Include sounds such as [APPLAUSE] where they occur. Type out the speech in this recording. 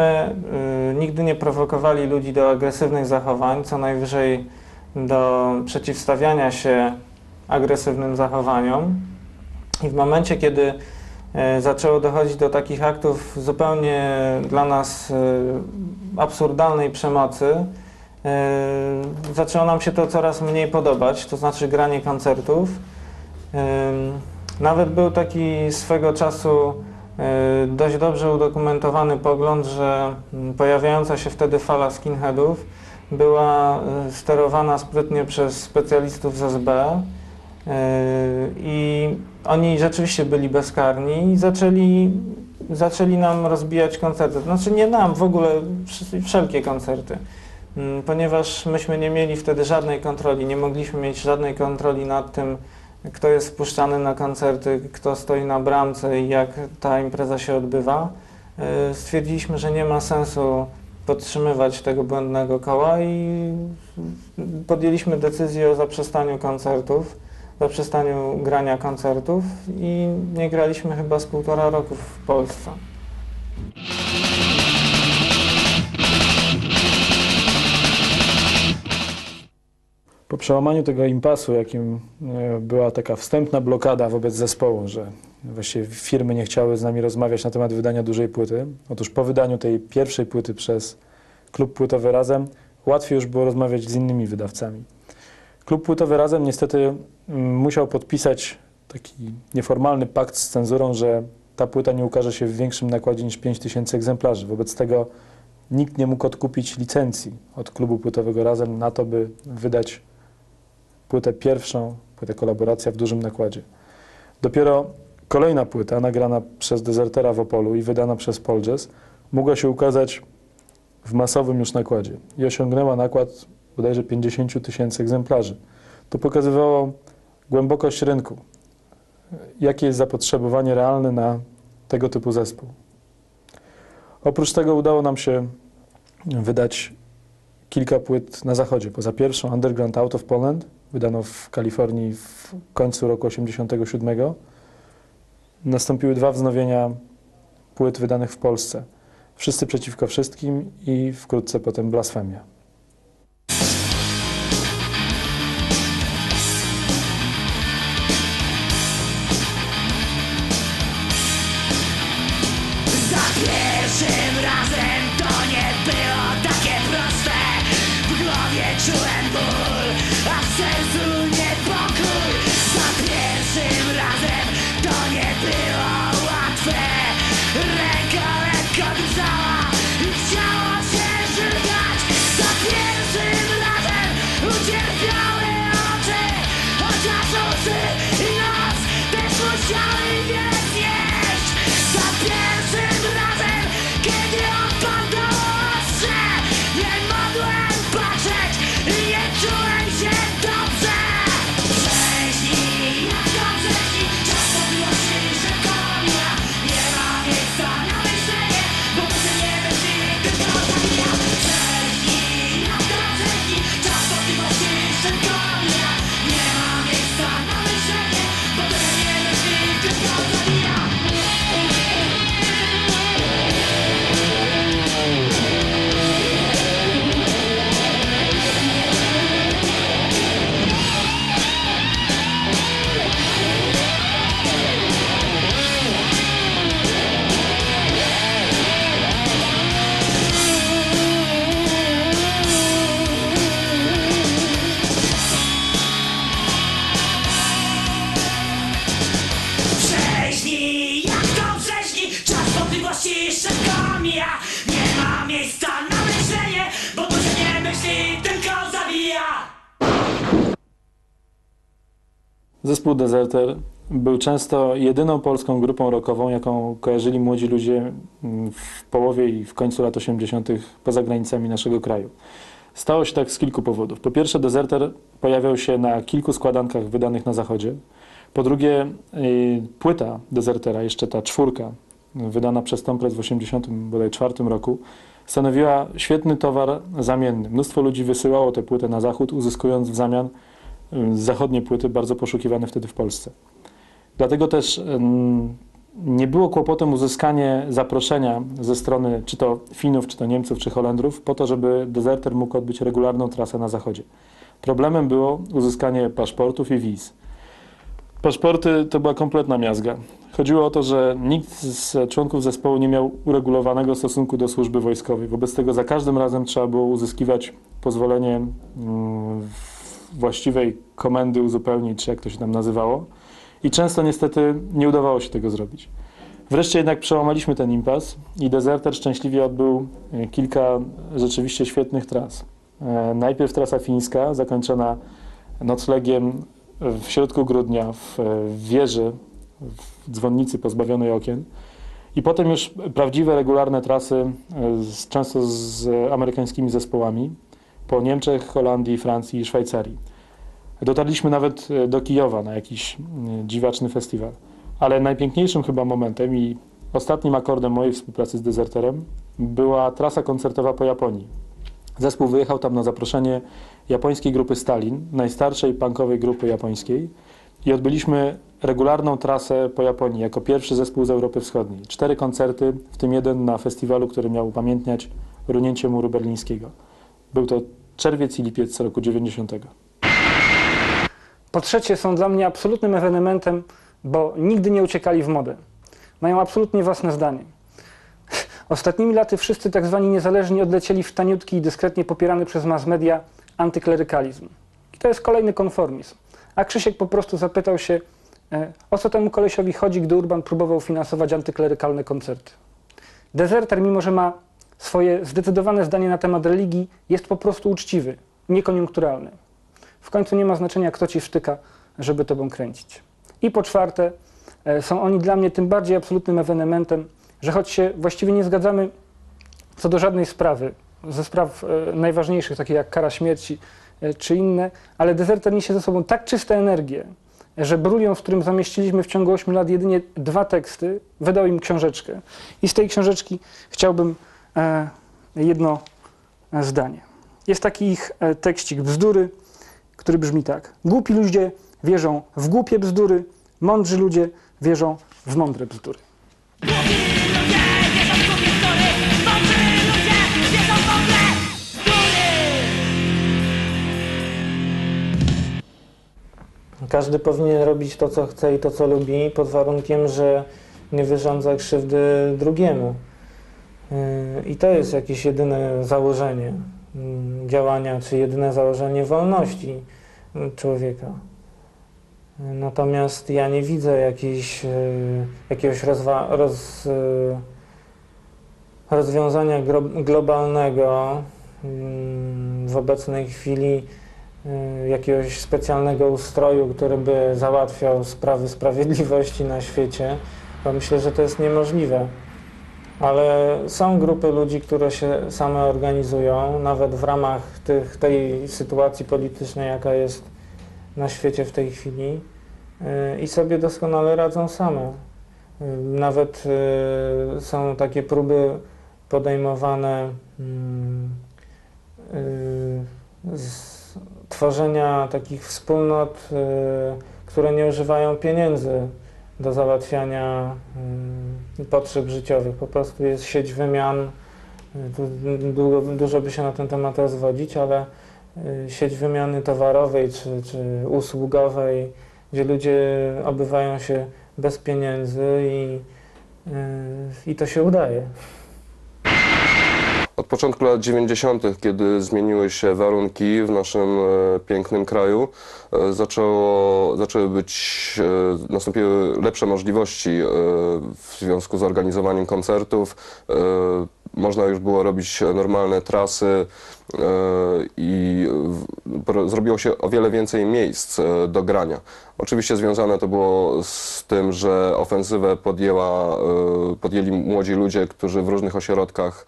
y, nigdy nie prowokowali ludzi do agresywnych zachowań, co najwyżej do przeciwstawiania się agresywnym zachowaniom. I w momencie, kiedy y, zaczęło dochodzić do takich aktów zupełnie dla nas y, absurdalnej przemocy, zaczęło nam się to coraz mniej podobać, to znaczy granie koncertów. Nawet był taki swego czasu dość dobrze udokumentowany pogląd, że mm, pojawiająca się wtedy fala skinheadów była y, sterowana sprytnie przez specjalistów z SB y, i oni rzeczywiście byli bezkarni i zaczęli, zaczęli nam rozbijać koncerty. Znaczy nie nam, w ogóle wsz- wszelkie koncerty. Mm, Ponieważ myśmy nie mieli wtedy żadnej kontroli, nie mogliśmy mieć żadnej kontroli nad tym, kto jest wpuszczany na koncerty, kto stoi na bramce i jak ta impreza się odbywa, y, stwierdziliśmy, że nie ma sensu podtrzymywać tego błędnego koła i podjęliśmy decyzję o zaprzestaniu koncertów, zaprzestaniu grania koncertów i nie graliśmy chyba z półtora roku w Polsce. Po przełamaniu tego impasu, jakim e, była taka wstępna blokada wobec zespołu, że właściwie firmy nie chciały z nami rozmawiać na temat wydania dużej płyty, otóż po wydaniu tej pierwszej płyty przez klub płytowy Razem łatwiej już było rozmawiać z innymi wydawcami. Klub płytowy Razem niestety musiał podpisać taki nieformalny pakt z cenzurą, że ta płyta nie ukaże się w większym nakładzie niż 5000 egzemplarzy. Wobec tego nikt nie mógł odkupić licencji od klubu płytowego Razem na to, by wydać płytę pierwszą, płytę kolaboracja w dużym nakładzie. Dopiero kolejna płyta, nagrana przez Dezertera w Opolu i wydana przez Poljazz, mogła się ukazać w masowym już nakładzie i osiągnęła nakład bodajże 50 tysięcy egzemplarzy. To pokazywało głębokość rynku, jakie jest zapotrzebowanie realne na tego typu zespół. Oprócz tego udało nam się wydać kilka płyt na zachodzie. Poza pierwszą Underground Out of Poland, wydano w Kalifornii w końcu roku 87, nastąpiły dwa wznowienia płyt wydanych w Polsce. Wszyscy przeciwko wszystkim i wkrótce potem Blasfemia. Zespół Deserter był często jedyną polską grupą rockową, jaką kojarzyli młodzi ludzie mm, w połowie i w końcu lat 80. poza granicami naszego kraju. Stało się tak z kilku powodów. Po pierwsze, Deserter pojawiał się na kilku składankach wydanych na zachodzie. Po drugie, y, płyta Desertera, jeszcze ta czwórka, wydana przez Tompress w 1984 roku, stanowiła świetny towar zamienny. Mnóstwo ludzi wysyłało tę płytę na zachód, uzyskując w zamian zachodnie płyty, bardzo poszukiwane wtedy w Polsce. Dlatego też ym, nie było kłopotem uzyskanie zaproszenia ze strony czy to Finów, czy to Niemców, czy Holendrów po to, żeby dezerter mógł odbyć regularną trasę na zachodzie. Problemem było uzyskanie paszportów i wiz. Paszporty to była kompletna miazga. Chodziło o to, że nikt z członków zespołu nie miał uregulowanego stosunku do służby wojskowej. Wobec tego za każdym razem trzeba było uzyskiwać pozwolenie mm, w- właściwej komendy uzupełnić, czy jak to się tam nazywało. I często niestety nie udawało się tego zrobić. Wreszcie jednak przełamaliśmy ten impas i dezerter szczęśliwie odbył e, kilka rzeczywiście świetnych tras. E, Najpierw trasa fińska, zakończona noclegiem w środku grudnia w e, wieży, w dzwonnicy pozbawionej okien. I potem już prawdziwe, regularne trasy, często z amerykańskimi zespołami po Niemczech, Holandii, Francji i Szwajcarii. Dotarliśmy nawet e, do Kijowa na jakiś dziwaczny festiwal. Ale najpiękniejszym chyba momentem i ostatnim akordem mojej współpracy z Dezerterem była trasa koncertowa po Japonii. Zespół wyjechał tam na zaproszenie japońskiej grupy Stalin, najstarszej punkowej grupy japońskiej i odbyliśmy regularną trasę po Japonii jako pierwszy zespół z Europy Wschodniej. Cztery koncerty, w tym jeden na festiwalu, który miał upamiętniać runięcie muru berlińskiego. Był to czerwiec i lipiec roku 90. Po trzecie, są dla mnie absolutnym ewenementem, bo nigdy nie uciekali w modę. Mają absolutnie własne zdanie. [LAUGHS] Ostatnimi laty wszyscy tak zwani niezależni odlecieli w taniutki i dyskretnie popierany przez mass media antyklerykalizm. I to jest kolejny konformizm. A Krzysiek po prostu zapytał się, e, o co temu kolesiowi chodzi, gdy Urban próbował finansować antyklerykalne koncerty. Dezerter, mimo że ma swoje zdecydowane zdanie na temat religii, jest po prostu uczciwy, niekoniunkturalny. W końcu nie ma znaczenia, kto ci wtyka, żeby tobą kręcić. I po czwarte, e, są oni dla mnie tym bardziej absolutnym ewenementem, że choć się właściwie nie zgadzamy co do żadnej sprawy, ze spraw e, najważniejszych, takich jak kara śmierci e, czy inne, ale dezerter niesie ze sobą tak czyste energię, że Brulion, w którym zamieściliśmy w ciągu 8 lat jedynie dwa teksty, wydał im książeczkę. I z tej książeczki chciałbym jedno e, zdanie. Jest taki ich e, tekścik bzdury, który brzmi tak. Głupi ludzie wierzą w głupie bzdury Mądrzy ludzie wierzą w mądre bzdury Każdy powinien robić to, co chce i to, co lubi, pod warunkiem, że nie wyrządza krzywdy drugiemu. Yy, I to jest jakieś jedyne założenie mm, działania, czy jedyne założenie wolności mm, człowieka. Yy, Natomiast ja nie widzę jakiejś, yy, jakiegoś roz, yy, rozwiązania globalnego w obecnej chwili jakiegoś specjalnego ustroju, który by załatwiał sprawy sprawiedliwości na świecie, bo myślę, że to jest niemożliwe. Ale są grupy ludzi, które się same organizują, nawet w ramach tych, tej sytuacji politycznej, jaka jest na świecie w tej chwili y, i sobie doskonale radzą same. Y, Nawet y, są takie próby podejmowane mm, tworzenia takich wspólnot, które nie używają pieniędzy do załatwiania y, potrzeb życiowych. Po prostu jest sieć wymian. Długo, dużo by się na ten temat rozwodzić, ale y, sieć wymiany towarowej czy, czy usługowej, gdzie ludzie obywają się bez pieniędzy i, y, i to się udaje. Od początku lat 90., kiedy zmieniły się warunki w naszym e, pięknym kraju, e, zaczęło, zaczęły być, e, nastąpiły lepsze możliwości w związku z organizowaniem koncertów. Można już było robić normalne trasy e, i zrobiło się o wiele więcej miejsc e, do grania. Oczywiście związane to było z tym, że ofensywę podjęła, e, podjęli młodzi ludzie, którzy w różnych ośrodkach